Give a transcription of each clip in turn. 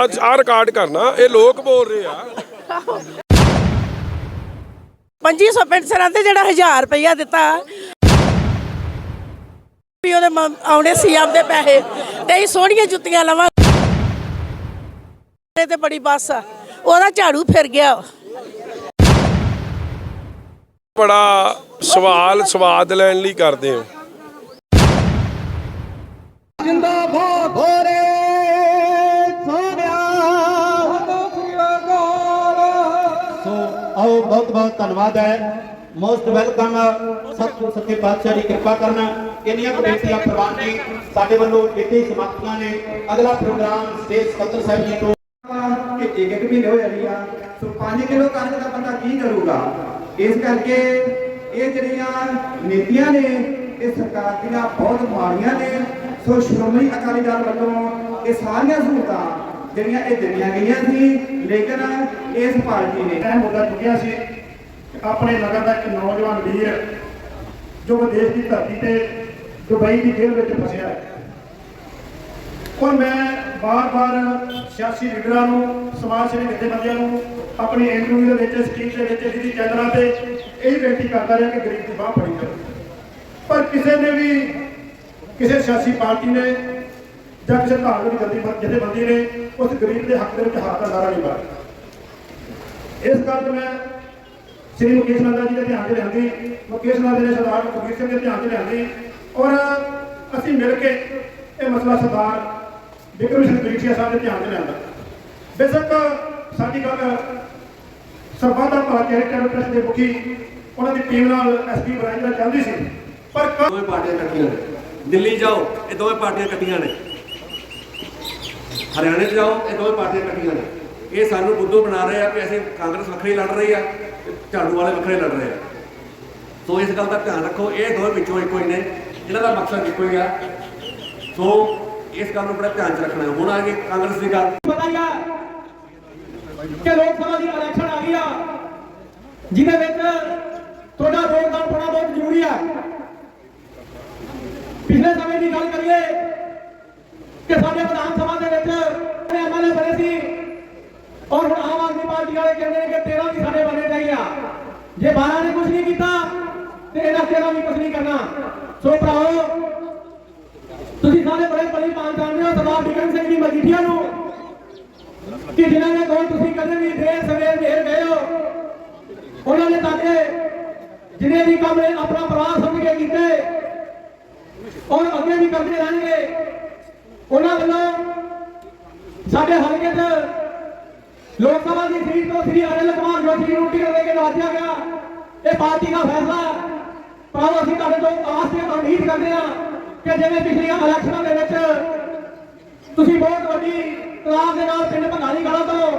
ਆ ਰਿਕਾਰਡ ਕਰਨਾ ਇਹ ਲੋਕ ਬੋਲ ਰਹੇ ਆ। 2500 ਪੈਨਸ਼ਨਾਂ ਤੇ ਜਿਹੜਾ 1000 ਰੁਪਇਆ ਦਿੱਤਾ। ਵੀ ਉਹਦੇ ਆਉਣੇ ਸੀਐਮ ਦੇ ਪੈਸੇ ਤੇ ਸੋਹਣੀਆਂ ਜੁੱਤੀਆਂ ਲਵਾਂ। ਤੇ ਬੜੀ ਬੱਸ ਆ ਉਹਦਾ ਝਾੜੂ ਫਿਰ ਗਿਆ। ਬੜਾ ਸਵਾਲ ਸਵਾਦ ਲੈਣ ਲਈ ਕਰਦੇ ਹੋ। ਆਓ, ਬਹੁਤ ਬਹੁਤ ਧੰਨਵਾਦ ਹੈ। ਮੋਸਟ ਵੈਲਕਮ, ਸਤਿਗੁਰ ਸੱਚੇ ਪਾਤਸ਼ਾਹ ਦੀ ਕਿਰਪਾ ਕਰਨਾ। ਇੰਨੀਆਂ ਕਮੇਟੀਆਂ ਪ੍ਰਵਾਨ ਨੇ ਸਾਡੇ ਵੱਲੋਂ ਦਿੱਤੀ ਸਮਾਪਤੀਆਂ ਨੇ। ਅਗਲਾ ਪ੍ਰੋਗਰਾਮ ਸਟੇਜ ਸਕੱਤਰ ਸਾਹਿਬ ਜੀ ਤੋਂ ਕਿ ਇੱਕ ਇੱਕ ਮਹੀਨੇ ਹੋ ਜਾਣੀ ਆ। ਸੋ 5 ਕਿਲੋ ਕਣਕ ਦਾ ਬੰਦਾ ਕੀ ਕਰੂਗਾ? ਇਸ ਕਰਕੇ ਇਹ ਜਿਹੜੀਆਂ ਨੀਤੀਆਂ ਨੇ, ਇਹ ਸਰਕਾਰ ਦੀਆਂ ਬਹੁਤ ਮਾੜੀਆਂ ਨੇ। ਸੋ ਸ਼੍ਰੋਮਣੀ ਅਕਾਲੀ ਦਲ ਵੱਲੋਂ ਇਹ ਸਾਰੀਆਂ ਸਹੂਲਤਾਂ ਜਿਹੜੀਆਂ ਇਹ ਦਿੱਤੀਆਂ ਗਈਆਂ ਸੀ, ਲੇਕਿਨ ਇਸ ਪਾਰਟੀ ਨੇ ਇਹ ਮੁੱਦਾ ਚੁੱਕਿਆ ਸੀ, ਆਪਣੇ ਨਗਰ ਦਾ ਇੱਕ ਨੌਜਵਾਨ ਵੀਰ ਜੋ ਵਿਦੇਸ਼ ਦੀ ਧਰਤੀ ਤੇ ਦੁਬਈ ਦੀ ਜੇਲ੍ਹ ਵਿੱਚ ਫਸਿਆ ਹੈ। ਔਰ ਮੈਂ ਬਾਰ-ਬਾਰ ਸਿਆਸੀ ਲੀਡਰਾਂ ਨੂੰ, ਸਮਾਜ ਸੇਵੀ ਜਥੇਬੰਦੀਆਂ ਨੂੰ, ਆਪਣੀ ਇੰਟਰਵਿਊ ਦੇ ਵਿੱਚ ਸਪੀਚ ਦੇ ਵਿੱਚ ਜਿਹੜੀ ਚੈਨਲਾਂ ਤੇ ਇਹ ਬੇਨਤੀ ਕਰਦਾ ਰਿਹਾ ਕਿ ਗਰੀਬ ਦੀ ਬਾਹ ਫੜੀ ਕਰੋ ਪਰ ਕਿਸੇ ਨੇ ਵੀ, ਕਿਸੇ ਸਿਆਸੀ ਪਾਰਟੀ ਨੇ ਜਾਂ ਕਿਸੇ ਧਾਰਮਿਕ ਜਥੇਬੰਦੀ ਜਥੇਬੰਦੀ ਨੇ ਉਸ ਗਰੀਬ ਦੇ ਹੱਕ ਦੇ ਵਿੱਚ ਹੱਕ ਦਾ ਨਾਰਾ ਨਹੀਂ ਮਾਰਿਆ। ਇਸ ਗੱਲ ਮੈਂ ਸ੍ਰੀ ਮੁਕੇਸ਼ ਨੰਦਾ ਜੀ ਦੇ ਧਿਆਨ 'ਚ ਲਿਆਂਦੀ। ਮੁਕੇਸ਼ ਨੰਦਾ ਨੇ ਸਰਦਾਰ ਕਬੀਰ ਸਿੰਘ ਦੇ ਧਿਆਨ 'ਚ ਲਿਆਂਦੀ। ਔਰ ਅਸੀਂ ਮਿਲ ਕੇ ਇਹ ਮਸਲਾ ਸਰਦਾਰ ਬਿਕਰਮ ਸਿੰਘ ਬਰੀਖੀਆ ਸਾਹਿਬ ਦੇ ਧਿਆਨ 'ਚ ਲਿਆਂਦਾ। ਬੇਸ਼ੱਕ ਸਾਡੀ ਗੱਲ ਸਰਬੱਤ ਦਾ ਭਲਾ ਦੇ ਮੁਖੀ ਉਹਨਾਂ ਦੀ ਟੀਮ ਨਾਲ ਐਸਪੀ ਬਰਾਜ ਨਾਲ ਚਾਹੁੰਦੀ ਸੀ। ਪਰ ਕੱਲ੍ਹ ਪਾਰਟੀਆਂ ਇਕੱਠੀਆਂ ਨੇ। ਦਿੱਲੀ ਜਾਓ, ਇਹ ਦੋਵੇਂ ਪਾਰਟੀਆਂ ਇਕੱਠੀਆਂ ਨੇ। ਹਰਿਆਣੇ 'ਚ ਜਾਓ, ਇਹ ਦੋਵੇਂ ਪਾਰਟੀਆਂ ਇਕੱਠੀਆਂ ਨੇ। ਇਹ ਸਾਨੂੰ ਬੁੱਧੂ ਬਣਾ ਰਹੇ ਆ ਕਿ ਅਸੀਂ ਕਾਂਗਰਸ ਵੱਖਰੀ ਲੜ ਰਹੀ ਆ, ਝਾੜੂ ਵਾਲੇ ਵੱਖਰੇ ਲੜ ਰਹੇ ਆ। ਸੋ ਇਸ ਗੱਲ ਦਾ ਧਿਆਨ ਰੱਖੋ, ਇਹ ਦੋਵੇਂ ਵਿੱਚੋਂ ਇੱਕੋ ਹੀ ਨੇ, ਇਹਨਾਂ ਦਾ ਮਕਸਦ ਇੱਕੋ ਹੀ ਆ। ਸੋ ਇਸ ਗੱਲ ਨੂੰ ਬੜਾ ਧਿਆਨ 'ਚ ਰੱਖਣਾ ਹੁਣ ਆ ਗਈ ਕਾਂਗਰਸ ਦੀ ਗੱਲ। ਪਤਾ ਹੀ ਆ ਕਿ ਲੋਕ ਸਭਾ ਦੀ ਇਲੈਕਸ਼ਨ ਆ ਗਈ ਆ, ਜਿਹਦੇ ਵਿੱਚ ਤੁਹਾਡਾ ਯੋਗਦਾਨ ਬੜਾ ਬਹੁਤ ਜ਼ਰੂਰੀ ਆ। ਪਿਛਲੇ ਸਮੇਂ ਦੀ ਗੱਲ ਕਰੀਏ ਕਿ ਸਾਡੇ ਵਿਧਾਨ ਸਭਾ ਦੇ ਵਿੱਚ ਐਮਐਲਏ ਬਣੇ ਸੀ ਔਰ ਹੁਣ ਆਮ ਆਦਮੀ ਪਾਰਟੀ ਵਾਲੇ ਕਹਿੰਦੇ ਨੇ ਕਿ 13 ਵੀ ਸਾਡੇ ਬਣੇ ਚਾਹੀਦੇ ਆ। ਜੇ 12 ਨੇ ਕੁਝ ਨਹੀਂ ਕੀਤਾ, ਤੇ ਇਹਨਾਂ 13 ਵੀ ਕੁਝ ਨਹੀਂ ਕਰਨਾ। ਸੋ ਭਰਾਓ ਤੁਸੀਂ ਸਾਰੇ ਬੜੇ ਬੜੀ ਮਾਨ ਜਾਣਦੇ ਹੋ ਸਰਦਾਰ ਬਿਕਰਮ ਸਿੰਘ ਜੀ ਮਜੀਠੀਆ ਨੂੰ ਕਿ ਜਿਨ੍ਹਾਂ ਨੇ ਕੋਲ ਤੁਸੀਂ ਕਦੇ ਵੀ ਦੇਰ ਸਵੇਰ ਦੇਰ ਗਏ ਹੋ। ਉਹਨਾਂ ਨੇ ਤੁਹਾਡੇ ਜਿਹਨੇ ਵੀ ਕੰਮ ਨੇ ਆਪਣਾ ਪਰਿਵਾਰ ਸਮਝ ਕੇ ਕੀਤੇ ਔਰ ਅੱਗੇ ਵੀ ਕਰਦੇ ਰਹਿਣਗੇ। ਉਹਨਾਂ ਵੱਲੋਂ ਸਾਡੇ ਹਲਕੇ 'ਚ ਲੋਕ ਸਭਾ ਦੀ ਸੀਟ ਤੋਂ ਸ੍ਰੀ ਅਨਿਲ ਕੁਮਾਰ ਜੋਸ਼ੀ ਨੂੰ ਟਿਕਟ ਦੇ ਕੇ ਨਵਾਜਿਆ ਗਿਆ। ਇਹ ਪਾਰਟੀ ਦਾ ਫੈਸਲਾ ਪਰ ਅਸੀਂ ਤੁਹਾਡੇ ਤੋਂ ਆਸ ਤੇ ਉਮੀਦ ਕਰਦੇ ਹਾਂ ਕਿ ਜਿਵੇਂ ਪਿਛਲੀਆਂ ਇਲੈਕਸ਼ਨਾਂ ਦੇ ਵਿੱਚ ਤੁਸੀਂ ਬਹੁਤ ਵੱਡੀ ਤਲਾਬ ਦੇ ਨਾਲ ਪਿੰਡ ਭੰਗਾਲੀ ਗਾਲਾ ਤੋਂ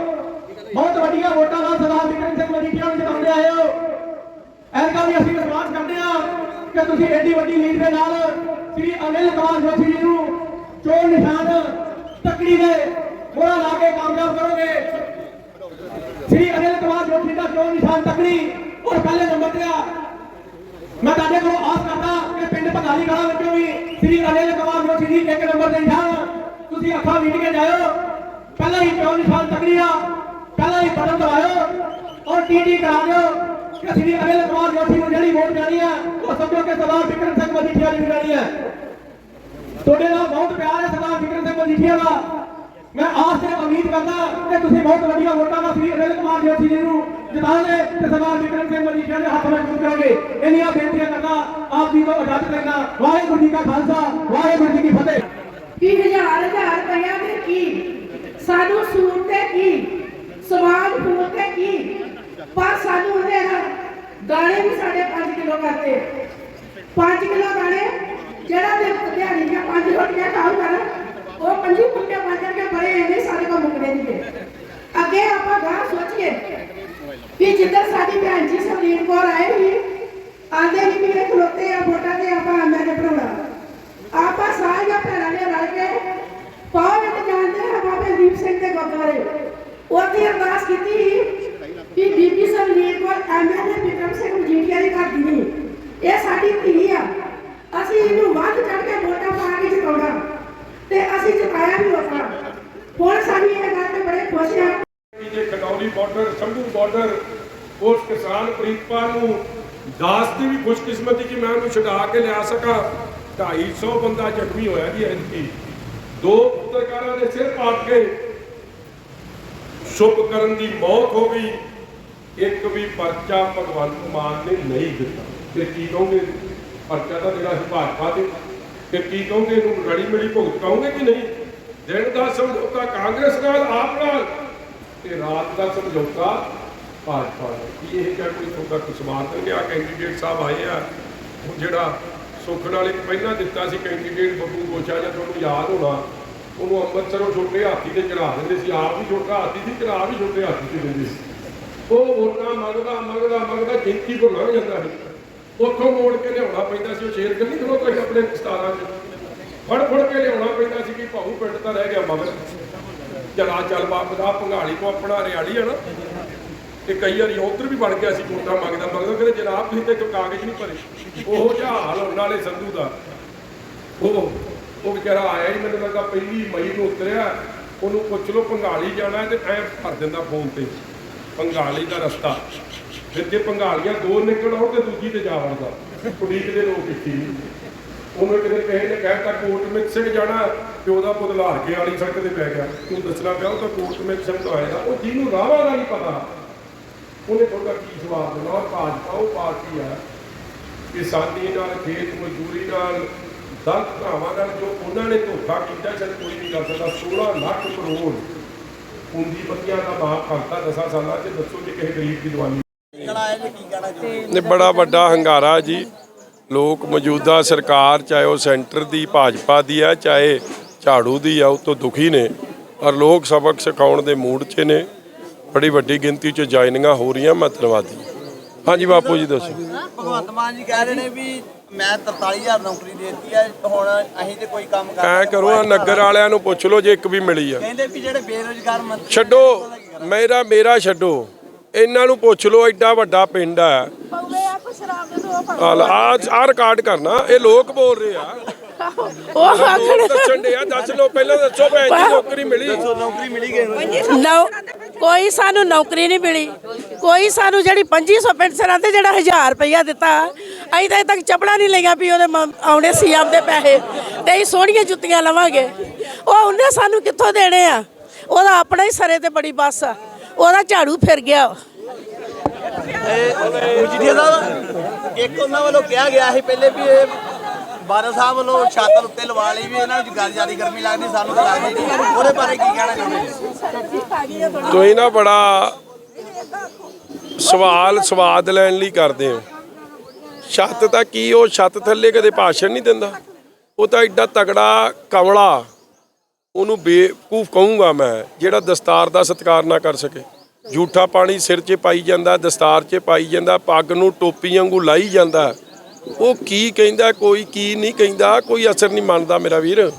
ਬਹੁਤ ਵੱਡੀਆਂ ਵੋਟਾਂ ਨਾਲ ਸਰਦਾਰ ਬਿਕਰਮ ਸਿੰਘ ਮਜੀਠੀਆ ਨੂੰ ਜਿਤਾਉਂਦੇ ਆਏ ਹੋ। ਐਨਕਾ ਵੀ ਅਸੀਂ ਵਿਸ਼ਵਾਸ ਕਰਦੇ ਹਾਂ ਕਿ ਤੁਸੀਂ ਐਡੀ ਵੱਡੀ ਲੀਡ ਦੇ ਨਾਲ ਸ੍ਰੀ ਅਨਿਲ ਕੁਮਾਰ ਜੋਸ਼ੀ ਜੀ ਨੂੰ ਚੋਣ ਨਿਸ਼ਾਨ ਤਕੜੀ ਦੇ, ਮੋਹਰਾ ਲਾ ਕੇ ਕਾਮਯਾਬ ਕਰੋਗੇ। ਸ੍ਰੀ ਅਨਿਲ ਕੁਮਾਰ ਜੋਸ਼ੀ ਦਾ ਚੋਣ ਨਿਸ਼ਾਨ ਤਕੜੀ, ਔਰ ਪਹਿਲੇ ਨੰਬਰ ਤੇ ਆ। ਮੈਂ ਤੁਹਾਡੇ ਕੋਲ ਆਸ ਕਰਦਾ ਕਿ ਪਿੰਡ ਭਗਾਲੀ ਗਾਲਾ ਵਿੱਚੋਂ ਵੀ ਸ੍ਰੀ ਅਨਿਲ ਕੁਮਾਰ ਜੋਸ਼ੀ ਜੀ ਇੱਕ ਨੰਬਰ ਦੇ ਨਿਸ਼ਾਨ ਤੁਸੀਂ ਅੱਖਾਂ ਮੀਟ ਕੇ ਜਾਇਓ। ਪਹਿਲਾਂ ਹੀ ਚੋਣ ਨਿਸ਼ਾਨ ਤਕੜੀ ਆ, ਪਹਿਲਾਂ ਹੀ ਬਟਨ ਦਬਾਇਓ, ਔਰ ਟੀਟੀ ਕਰਾ ਦਿਓ ਕਿ ਸ੍ਰੀ ਅਨਿਲ ਕੁਮਾਰ ਜੋਸ਼ੀ ਨੂੰ ਜਿਹੜੀ ਵੋਟ ਜਾਣੀ ਆ, ਉਹ ਸਮਝੋ ਕਿ ਸਰਦਾਰ ਵਿਕਰਮ ਸਿੰਘ ਮਜੀਠੀਆ ਜੀ ਨੂੰ ਜਾਣੀ ਹੈ ਤੁਹਾਡੇ ਨਾਲ ਬਹੁਤ ਪਿਆਰ ਹੈ ਸਰਦਾਰ ਵਿਕਰਮ ਸਿੰਘ ਮਜੀਠੀਆ ਦਾ। ਮੈਂ ਆਸ ਤੇ ਉਮੀਦ ਕਰਦਾ ਕਿ ਤੁਸੀਂ ਬਹੁਤ ਵੱਡੀਆਂ ਵੋਟਾਂ ਨਾਲ ਸ੍ਰੀ ਅਨਿਲ ਕੁਮਾਰ ਜੋਸ਼ੀ ਜੀ ਨੂੰ ਜਿਤਾਓਗੇ ਤੇ ਸਰਦਾਰ ਵਿਕਰਮ ਸਿੰਘ ਮਜੀਠੀਆ ਦੇ ਹੱਥ ਮਜ਼ਬੂਤ ਕਰੋਗੇ। ਇੰਨੀਆਂ ਬੇਨਤੀਆਂ ਕਰਦਾ ਆਪ ਜੀ ਤੋਂ ਇਜਾਜ਼ਤ ਲੈਣਾ ਵਾਹਿਗੁਰੂ ਜੀ ਕਾ ਖਾਲਸਾ, ਵਾਹਿਗੁਰੂ ਜੀ ਕੀ ਫਤਿਹ। ਕਿ ਹਜ਼ਾਰ ਹਜ਼ਾਰ ਰੁਪਇਆ ਦੇ ਕੀ? ਸਾਨੂੰ ਸੂਟ ਤੇ ਕੀ? ਸਮਾਨ ਫੂਲ ਤੇ ਕੀ? ਪਰ ਸਾਨੂੰ ਉਹਦੇ ਨਾਲ ਵੀ ਸਾਡੇ 5 ਕਿਲੋ ਕਰਤੇ। 5 ਕਿਲੋ ਗਾਣੇ ਜਿਹੜਾ ਦੇ ਦਿਹਾੜੀ ਦੀਆਂ 5 ਰੋਟੀਆਂ ਖਾਉ ਕਰ ਉਹ ਪੰਜੀ ਫੁਲਕੇ ਬਣ ਕੇ ਬੜੇ ਇਹਨੇ ਸਾਰੇ ਕੋ ਮੁਕਦੇ ਨਹੀਂ ਅੱਗੇ ਆਪਾਂ ਗਾਂ ਸੋਚੀਏ ਕਿ ਜਿੱਦਾਂ ਸਾਡੀ ਭੈਣ ਜੀ ਸਰਲੀਨ ਕੌਰ ਆਏ ਸੀ, ਆਂਦੇ ਨਹੀਂ ਮੇਰੇ ਖਲੋਤੇ ਆ ਵੋਟਾਂ ਤੇ, ਆਪਾਂ ਐਮਐਲਏ ਬਣਾਉਣਾ ਆਪਾਂ ਸਾਰੀਆਂ ਭੈਣਾਂ ਨੇ ਰਲ ਕੇ ਪਾਵਨ ਜਾਂਦੇ ਹਾਂ ਬਾਬੇ ਦੀਪ ਸਿੰਘ ਦੇ ਗੁਰਦੁਆਰੇ। ਉੱਥੇ ਅਰਦਾਸ ਕੀਤੀ ਕਿ ਬੀਬੀ ਸਰਲੀਨ ਕੌਰ ਐਮਐਲਏ ਵਿਕਰਮ ਸਿੰਘ ਮਜੀਠੀਆ ਦੀ ਘਰ ਦੀ ਨਹੀਂ। ਇਹ ਸਾਡੀ ਧੀ ਆ। ਅਸੀਂ ਇਹਨੂੰ ਵੱਧ ਚੜ ਕੇ ਵੋਟਾਂ ਪਾ ਕੇ ਜਿਤਾਉਣਾ ਤੇ ਅਸੀਂ ਜਿਤਾਇਆ ਵੀ ਹੋਣਾ ਹੁਣ ਸਾਡੀ ਇਹ ਗੱਲ ਤੇ ਬਾਰਡਰ ਸ਼ੰਭੂ ਬਾਰਡਰ ਉਸ ਕਿਸਾਨ ਪ੍ਰੀਤਪਾਲ ਨੂੰ ਦਾਸ ਦੀ ਵੀ ਖੁਸ਼ਕਿਸਮਤੀ ਕਿ ਮੈਂ ਉਹਨੂੰ ਛੁਡਾ ਕੇ ਲਿਆ ਸਕਾਂ। 250 ਬੰਦਾ ਜ਼ਖਮੀ ਹੋਇਆ ਜੀ ਐਤਕੀ। ਦੋ ਪੱਤਰਕਾਰਾਂ ਦੇ ਸਿਰ ਪਾਟ ਕੇ ਸ਼ੁਭ ਕਰਨ ਦੀ ਮੌਤ ਹੋ ਗਈ। ਇੱਕ ਵੀ ਪਰਚਾ ਭਗਵੰਤ ਮਾਨ ਨੇ ਨਹੀਂ ਦਿੱਤਾ। ਤੇ ਕੀ ਕਹੋਗੇ? ਪਰਚਾ ਤਾਂ ਜਿਹੜਾ ਸੀ ਭਾਜਪਾ ਦੇ ਤੇ ਕੀ ਕਹੋਗੇ, ਇਹਨੂੰ ਰੜੀ ਮਿਲੀ ਭੁਗਤ ਕਹੋਗੇ ਕਿ ਨਹੀਂ? ਦਿਨ ਦਾ ਸਮਝੌਤਾ ਕਾਂਗਰਸ ਨਾਲ, ਆਪ ਨਾਲ। ਤੇ ਰਾਤ ਦਾ ਸਮਝੌਤਾ ਭਾਜਪਾ ਨਾਲ। ਕੀ ਇਹ ਕਿਆ ਕੋਈ ਤੁਹਾਡਾ ਕੁਛ ਮਾਰਦੇ ਨੇ ਆ ਕੈਂਡੀਡੇਟ ਸਾਹਿਬ ਆਏ ਆ। ਉਹ ਜਿਹੜਾ ਸੁੱਖ ਨਾਲ ਇੱਕ ਪਹਿਲਾਂ ਦਿੱਤਾ ਸੀ ਕੈਂਡੀਡੇਟ ਬੱਬੂ ਗੋਸ਼ਾ, ਜਾਂ ਤੁਹਾਨੂੰ ਯਾਦ ਹੋਣਾ, ਉਹਨੂੰ ਅੰਮ੍ਰਿਤਸਰੋਂ ਛੋਟੇ ਹਾਥੀ ਤੇ ਚੜਾ ਦਿੰਦੇ ਸੀ। ਆਪ ਵੀ ਛੋਟਾ ਹਾਥੀ ਸੀ ਚੜਾ ਵੀ ਛੋਟੇ ਹਾਥੀ ਤੇ ਦਿੰਦੇ ਸੀ। ਉਹ ਵੋਟਾਂ ਮੰਗਦਾ ਮੰਗਦਾ ਮੰਗਦਾ ਗਿਣਤੀ ਕੋ ਲੰਘ ਜਾਂਦਾ ਸੀ। ਉੱਥੋਂ ਮੋੜ ਕੇ ਲਿਆਉਣਾ ਪੈਂਦਾ ਸੀ, ਉਹ ਸ਼ੇਰ ਗੰਨੀ ਖਲੋ ਤੱਕ ਆਪਣੇ 17 ਚ। ਫੜ ਫੜ ਕੇ ਲਿਆਉਣਾ ਪੈਂਦਾ ਸੀ ਕਿ ਭਾਊ ਪਿੰਡ ਤਾਂ ਰਹਿ ਗਿਆ ਮਗਰ। ਚਲਾ ਚੱਲ ਬਾਪ ਦਾ ਭੰਗਾਲੀ ਕੋ ਆਪਣਾ ਹਰਿਆਲੀ ਹੈ ਨਾ। ਤੇ ਕਈ ਵਾਰੀ ਉਧਰ ਵੀ ਬਣ ਗਿਆ ਸੀ, ਵੋਟਾਂ ਮੰਗਦਾ ਮੰਗਦਾ ਕਹਿੰਦੇ ਜਨਾਬ ਤੁਸੀਂ ਤੇ ਇੱਕ ਕਾਗਜ਼ ਨਹੀਂ ਭਰੇ। ਉਹ ਜਿਹਾ ਹਾਲ ਉਹਨਾਂ ਵਾਲੇ ਸੰਧੂ ਦਾ। ਉਹ ਉਹ ਵਿਚਾਰਾ ਆਇਆ ਹੀ, ਮੈਨੂੰ ਲੱਗਾ ਪਹਿਲੀ ਮਈ ਨੂੰ ਉਤਰਿਆ। ਉਹਨੂੰ ਪੁੱਛ ਲਓ ਪੰਗਾਲੀ ਜਾਣਾ ਤੇ ਐ ਭਰ ਦਿੰਦਾ ਫੋਨ ਤੇ। ਪੰਗਾਲੀ ਦਾ ਰਸਤਾ। ਫਿਰ ਜੇ ਪੰਗਾਲੀਆਂ ਦੋ ਨਿਕਲ ਆਉਣ ਤੇ ਦੂਜੀ ਤੇ ਜਾ ਵੜਦਾ ਕੁੜੀਕ ਦੇ ਲੋਕ ਇੱਥੇ ਉਹਨੂੰ ਕਿਤੇ ਕਿਸੇ ਨੇ ਕਹਿਤਾ ਕੋਟ ਮਿਕ ਸਿੰਘ ਜਾਣਾ ਤੇ ਉਹਦਾ ਪੁੱਤ ਲਾਰ ਵਾਲੀ ਸੜਕ ਤੇ ਪੈ ਗਿਆ। ਤੂੰ ਦੱਸਣਾ ਪਿਆ ਉਹ ਤਾਂ ਕੋਟ ਮਿਕ ਸਿੰਘ ਤੋਂ ਆਇਆ ਉਹ ਜਿਹਨੂੰ ਰਾਵਾਂ ਦਾ ਨਹੀਂ ਪਤਾ। ਉਹਨੇ ਤੁਹਾਡਾ ਕੀ ਜਵਾਬ ਦੇਣਾ? ਉਹ ਭਾਜਪਾ ਉਹ ਪਾਰਟੀ ਆ। ਕਿਸਾਨੀ ਨਾਲ, ਖੇਤ ਮਜ਼ਦੂਰੀ ਨਾਲ ਦਲ ਭਰਾਵਾਂ ਨਾਲ ਜੋ ਉਹਨਾਂ ਨੇ ਧੋਖਾ ਕੀਤਾ ਜਦ ਕੋਈ ਨਹੀਂ ਕਰ ਸਕਦਾ। 16 ਲੱਖ ਕਰੋੜ। ਪੂੰਜੀਪਤੀਆਂ ਦਾ ਮਾਫ ਕਰਤਾ ਦਸਾਂ ਸਾਲਾਂ 'ਚ ਦੱਸੋ ਜੇ ਕਿਸੇ ਗਰੀਬ ਦੀ ਦਵਾਈ ਨੇ ਬੜਾ ਵੱਡਾ ਹੰਗਾਰਾ ਜੀ। ਲੋਕ ਮੌਜੂਦਾ ਸਰਕਾਰ ਚਾਹੇ ਉਹ ਸੈਂਟਰ ਦੀ ਭਾਜਪਾ ਦੀ ਹੈ ਚਾਹੇ ਝਾੜੂ ਦੀ ਆ ਉਹ ਤੋਂ ਦੁਖੀ ਨੇ। ਔਰ ਲੋਕ ਸਬਕ ਸਿਖਾਉਣ ਦੇ ਮੂਡ 'ਚ ਨੇ। ਬੜੀ ਵੱਡੀ ਗਿਣਤੀ 'ਚ ਜੁਆਇਨਿੰਗਾਂ ਹੋ ਰਹੀਆਂ ਮੈਂ ਧੰਨਵਾਦੀ ਹਾਂਜੀ ਬਾਪੂ ਜੀ ਦੱਸੋ। ਭਗਵੰਤ ਮਾਨ ਜੀ ਕਹਿ ਰਹੇ ਨੇ ਵੀ ਮੈਂ 43000 ਨੌਕਰੀ ਦੇਤੀ ਹੈ ਹੁਣ ਅਸੀਂ ਤੇ ਕੋਈ ਕੰਮ ਕਰ ਐ ਕਰੋ ਆ ਨਗਰ ਵਾਲਿਆਂ ਨੂੰ ਪੁੱਛ ਲਓ ਜੇ ਇੱਕ ਵੀ ਮਿਲੀ ਆ। ਕਹਿੰਦੇ ਵੀ ਜਿਹੜੇ ਬੇਰੋਜ਼ਗਾਰ ਮੰਤਰੀ ਛੱਡੋ ਮੇਰਾ ਮੇਰਾ ਛੱਡੋ। ਇਹਨਾਂ ਨੂੰ ਪੁੱਛ ਲਓ ਐਡਾ ਵੱਡਾ ਪਿੰਡ ਆ। ਆ ਆ ਰਿਕਾਰਡ ਕਰਨਾ ਇਹ ਲੋਕ ਬੋਲ ਰਹੇ ਆ। ਉਹ ਆਖਣ ਦੱਸਣ ਦੇ ਆ ਦੱਸ ਲਓ ਪਹਿਲਾਂ ਦੱਸੋ ਭੈਣ ਜੀ ਨੌਕਰੀ ਮਿਲੀ? ਨੌਕਰੀ ਮਿਲੀ ਗਈ ਨੌ ਕੋਈ ਸਾਨੂੰ ਨੌਕਰੀ ਨਹੀਂ ਮਿਲੀ। ਕੋਈ ਸਾਨੂੰ ਜਿਹੜੀ 2500 ਪੈਨਸ਼ਨਾਂ ਤੇ ਜਿਹੜਾ 1000 ਰੁਪਇਆ ਦਿੱਤਾ ਅਸੀਂ ਤਾਂ ਤੱਕ ਚੱਪਲਾਂ ਨਹੀਂ ਲਈਆਂ ਵੀ ਉਹਦੇ ਆਉਣੇ ਸੀ ਆਪਦੇ ਪੈਸੇ ਤੇ ਅਸੀਂ ਸੋਹਣੀਆਂ ਜੁੱਤੀਆਂ ਲਵਾਂਗੇ। ਉਹ ਉਹਨੇ ਸਾਨੂੰ ਕਿੱਥੋਂ ਦੇਣੇ ਆ? ਉਹਦਾ ਆਪਣਾ ਹੀ ਸਰੇ ਤੇ ਬੜੀ ਬੱਸ ਆ। ਉਹਦਾ ਝਾੜੂ ਫਿਰ ਗਿਆ। ਵਾ। ਮਜੀਠੀਆ ਸਾਹਿਬ ਇੱਕ ਉਹਨਾਂ ਵੱਲੋਂ ਕਿਹਾ ਗਿਆ ਸੀ ਪਹਿਲੇ ਵੀ ਇਹ ਬਾਦਲ ਸਾਹਿਬ ਵੱਲੋਂ ਛਾਤਰ ਉੱਤੇ ਲਵਾ ਲਈ ਵੀ ਇਹਨਾਂ ਨੂੰ ਗੱਲ ਜ਼ਿਆਦਾ ਗਰਮੀ ਲੱਗਦੀ ਸਾਨੂੰ ਤਾਂ ਲੱਗਦੀ ਨਹੀਂ। ਉਹਦੇ ਬਾਰੇ ਕੀ ਕਹਿਣਾ ਚਾਹੁੰਦੇ ਤੁਸੀਂ ਨਾ ਬੜਾ ਸਵਾਲ ਸਵਾਦ ਲੈਣ ਲਈ ਕਰਦੇ ਹੋ। ਛੱਤ ਤਾਂ ਕੀ ਉਹ ਛੱਤ ਥੱਲੇ ਕਦੇ ਭਾਸ਼ਣ ਨਹੀਂ ਦਿੰਦਾ। ਉਹ ਤਾਂ ਐਡਾ ਤਗੜਾ ਕਮਲਾ ਉਹਨੂੰ ਬੇਵਕੂਫ ਕਹੂੰਗਾ ਮੈਂ ਜਿਹੜਾ ਦਸਤਾਰ ਦਾ ਸਤਿਕਾਰ ਨਾ ਕਰ ਸਕੇ। ਝੂਠਾ ਪਾਣੀ ਸਿਰ 'ਚ ਪਾਈ ਜਾਂਦਾ ਦਸਤਾਰ 'ਚ ਪਾਈ ਜਾਂਦਾ ਪੱਗ ਨੂੰ ਟੋਪੀ ਵਾਂਗੂ ਲਾਈ ਜਾਂਦਾ। ਉਹ ਕੀ ਕਹਿੰਦਾ ਕੋਈ ਕੀ ਨਹੀਂ ਕਹਿੰਦਾ ਕੋਈ ਅਸਰ ਨਹੀਂ ਮੰਨਦਾ ਮੇਰਾ ਵੀਰ।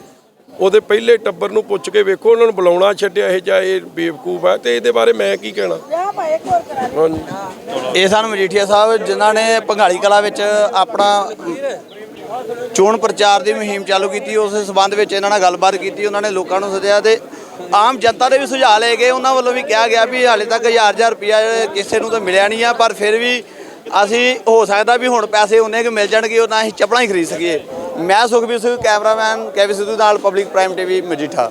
ਉਹਦੇ ਪਹਿਲੇ ਟੱਬਰ ਨੂੰ ਪੁੱਛ ਕੇ ਵੇਖੋ ਉਹਨਾਂ ਨੂੰ ਬੁਲਾਉਣਾ ਛੱਡਿਆ ਇਹ ਜਾਂ ਇਹ ਬੇਵਕੂਫ ਹੈ। ਤੇ ਇਹਦੇ ਬਾਰੇ ਮੈਂ ਕੀ ਕਹਿਣਾ? ਹਾਂਜੀ। ਇਹ ਸਨ ਮਜੀਠੀਆ ਸਾਹਿਬ ਜਿਨ੍ਹਾਂ ਨੇ ਭੰਗਾਲੀ ਕਲਾ ਵਿੱਚ ਆਪਣਾ ਚੋਣ ਪ੍ਰਚਾਰ ਦੀ ਮੁਹਿੰਮ ਚਾਲੂ ਕੀਤੀ, ਉਸ ਸਬੰਧ ਵਿੱਚ ਇਹਨਾਂ ਨਾਲ ਗੱਲਬਾਤ ਕੀਤੀ, ਉਹਨਾਂ ਨੇ ਲੋਕਾਂ ਨੂੰ ਸੱਦਿਆ ਤੇ ਆਮ ਜਨਤਾ ਦੇ ਵੀ ਸੁਝਾਅ ਲਏ ਗਏ। ਉਹਨਾਂ ਵੱਲੋਂ ਵੀ ਕਿਹਾ ਗਿਆ ਵੀ ਹਾਲੇ ਤੱਕ ਹਜ਼ਾਰ ਹਜ਼ਾਰ ਰੁਪਇਆ ਕਿਸੇ ਨੂੰ ਤਾਂ ਮਿਲਿਆ ਨਹੀਂ ਆ, ਪਰ ਫਿਰ ਵੀ ਅਸੀਂ ਹੋ ਸਕਦਾ ਵੀ ਹੁਣ ਪੈਸੇ ਉਹਨੇ ਕਿ ਮਿਲ ਜਾਣਗੇ, ਉਹ ਤਾਂ ਅਸੀਂ ਚੱਪਲਾਂ ਹੀ ਖਰੀਦ ਸਕੀਏ। ਮੈਂ Sukhbir Singh, cameraman K V Sidhu ਨਾਲ ਪਬਲਿਕ ਪ੍ਰਾਈਮ ਟੀਵੀ ਮਜੀਠਾ।